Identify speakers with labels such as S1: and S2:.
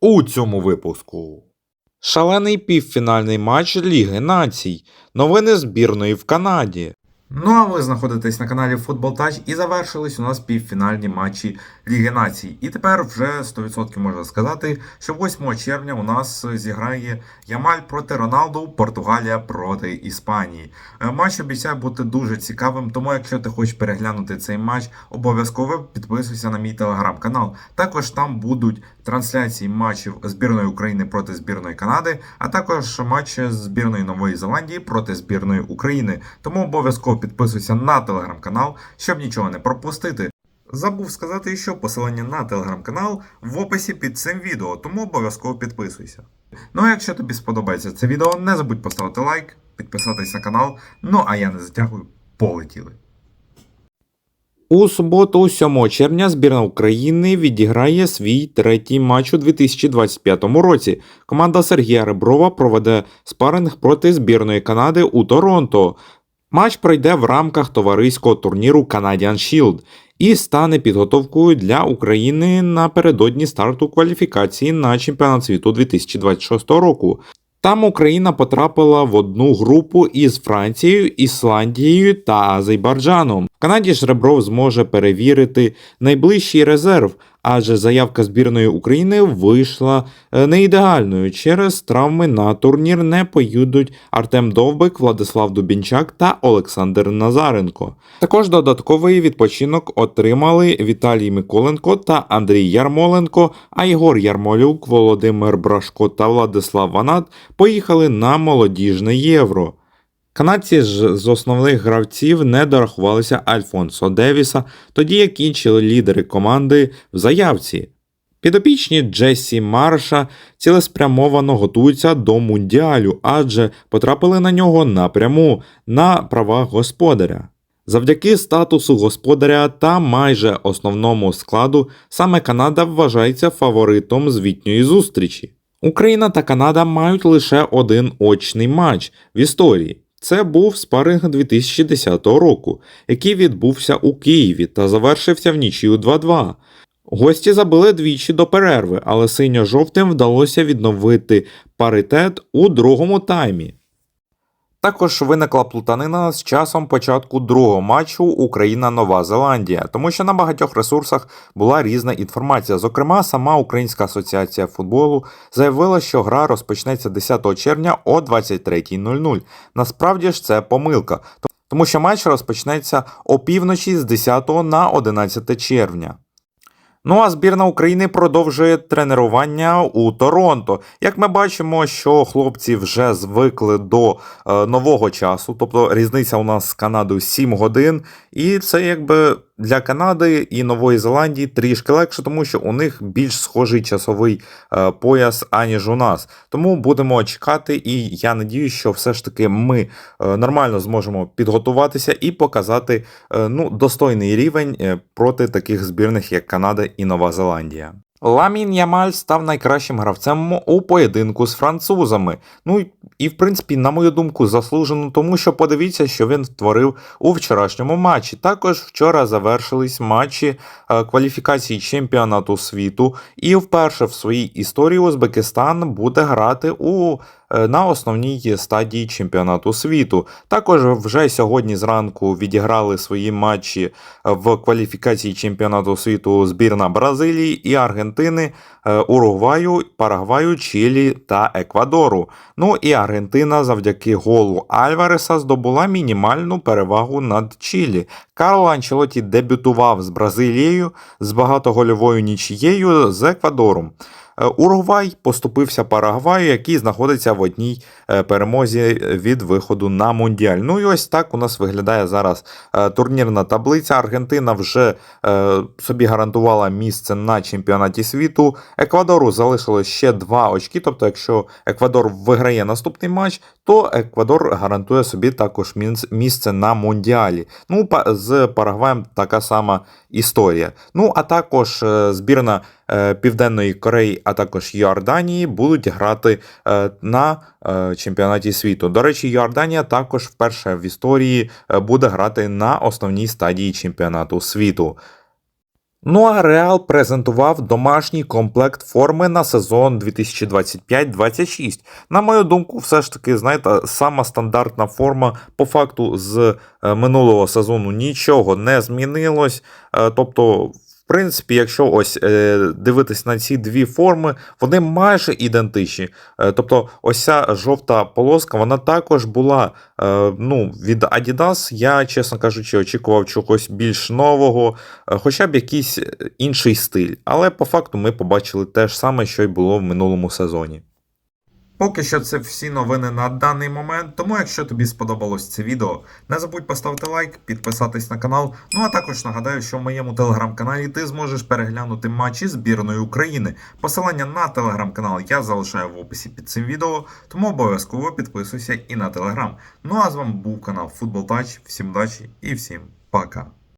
S1: У цьому випуску. Шалений півфінальний матч Ліги Націй. Новини збірної в Канаді.
S2: Ну а ви знаходитесь на каналі Футбол Тач і завершились у нас півфінальні матчі Ліги Націй. І тепер вже 100% можна сказати, що 8 червня у нас зіграє Ямаль проти Роналду, Португалія проти Іспанії. Е, Матч обіцяє бути дуже цікавим, тому якщо ти хочеш переглянути цей матч, обов'язково підписуйся на мій телеграм-канал. Також там будуть трансляції матчів збірної України проти збірної Канади, а також матчі збірної Нової Зеландії проти збірної України. Тому обов'язково підписуйся на телеграм-канал, щоб нічого не пропустити. Забув сказати, що посилання на телеграм-канал в описі під цим відео, тому обов'язково підписуйся. Ну а якщо тобі сподобається це відео, не забудь поставити лайк, підписатись на канал. Ну а я не затягую, полетіли.
S1: У суботу, 7 червня, збірна України відіграє свій третій матч у 2025 році. Команда Сергія Реброва проведе спаринг проти збірної Канади у Торонто. Матч пройде в рамках товариського турніру Canadian Shield і стане підготовкою для України напередодні старту кваліфікації на чемпіонат світу 2026 року. Там Україна потрапила в одну групу із Францією, Ісландією та Азербайджаном. В Канаді ж Ребров зможе перевірити найближчий резерв, адже заявка збірної України вийшла е, не ідеальною. Через травми на турнір не поїдуть Артем Довбик, Владислав Дубінчак та Олександр Назаренко. Також додатковий відпочинок отримали Віталій Миколенко та Андрій Ярмоленко, а Єгор Ярмолюк, Володимир Брашко та Владислав Ванат поїхали на молодіжне євро. Канадці ж з основних гравців не дорахувалися Альфонсо Девіса, тоді як інші лідери команди в заявці. Підопічні Джесі Марша цілеспрямовано готуються до мундіалю, адже потрапили на нього напряму на правах господаря. Завдяки статусу господаря та майже основному складу саме Канада вважається фаворитом звітньої зустрічі. Україна та Канада мають лише один очний матч в історії. Це був спаринг 2010 року, який відбувся у Києві та завершився в нічию 2-2. Гості забили двічі до перерви, але синьо-жовтим вдалося відновити паритет у другому таймі. Також виникла плутанина з часом початку другого матчу Україна-Нова Зеландія, тому що на багатьох ресурсах була різна інформація. Зокрема, сама Українська асоціація футболу заявила, що гра розпочнеться 10 червня о 23.00. Насправді ж це помилка, тому що матч розпочнеться опівночі з 10 на 11 червня. Ну а збірна України продовжує тренування у Торонто. Як ми бачимо, що хлопці вже звикли до е, нового часу, тобто різниця у нас з Канадою 7 годин, і це якби для Канади і Нової Зеландії трішки легше, тому що у них більш схожий часовий е, пояс, аніж у нас. Тому будемо чекати, і я надію, що все ж таки ми е, нормально зможемо підготуватися і показати е, ну, достойний рівень проти таких збірних, як Канада і Нова Зеландія. Ламін Ямаль став найкращим гравцем у поєдинку з французами. Ну і в принципі, на мою думку, заслужено, тому що подивіться, що він творив у вчорашньому матчі. Також вчора завершились матчі е, кваліфікації чемпіонату світу, і вперше в своїй історії Узбекистан буде грати у. Е, На основній стадії чемпіонату світу. Також вже сьогодні зранку відіграли свої матчі в кваліфікації чемпіонату світу збірна Бразилії і Аргентини, е, Уругваю, Парагваю, Чилі та Еквадору. Ну і Аргентина завдяки голу Альвареса здобула мінімальну перевагу над Чилі. Карло Анчелоті дебютував з Бразилією з багатогольовою нічією з Еквадором. Е, Уругвай поступився Парагваю, який знаходиться в одній е, перемозі від виходу на Мундіаль. Ну і ось так у нас виглядає зараз е, турнірна таблиця. Аргентина вже собі гарантувала місце на чемпіонаті світу. Еквадору залишилось ще два очки. Тобто, якщо Еквадор виграє наступний матч, то Еквадор гарантує собі також місце на Мундіалі. Ну, з Парагваєм така сама історія. Ну, а також збірна Південної Кореї, а також Йорданії будуть грати е, на е, чемпіонаті світу. До речі, Йорданія також вперше в історії е, буде грати на основній стадії чемпіонату світу. Ну а Реал презентував домашній комплект форми на сезон 2025-26. На мою думку, все ж таки, знаєте, сама стандартна форма по факту з е, минулого сезону нічого не змінилось. Е, Тобто, принципі, якщо ось е, дивитись на ці дві форми, вони майже ідентичні. Е, Тобто, ось ця жовта полоска, вона також була е, ну, від Adidas. Я, чесно кажучи, очікував чогось більш нового, хоча б якийсь інший стиль. Але по факту ми побачили те ж саме, що й було в минулому сезоні.
S2: Поки що це всі новини на даний момент. Тому, якщо тобі сподобалось це відео, не забудь поставити лайк, підписатись на канал. Ну а також нагадаю, що в моєму телеграм-каналі ти зможеш переглянути матчі збірної України. Посилання на телеграм-канал я залишаю в описі під цим відео, тому обов'язково підписуйся і на телеграм. Ну а з вами був канал Футбол Тач. Всім удачі і всім пока.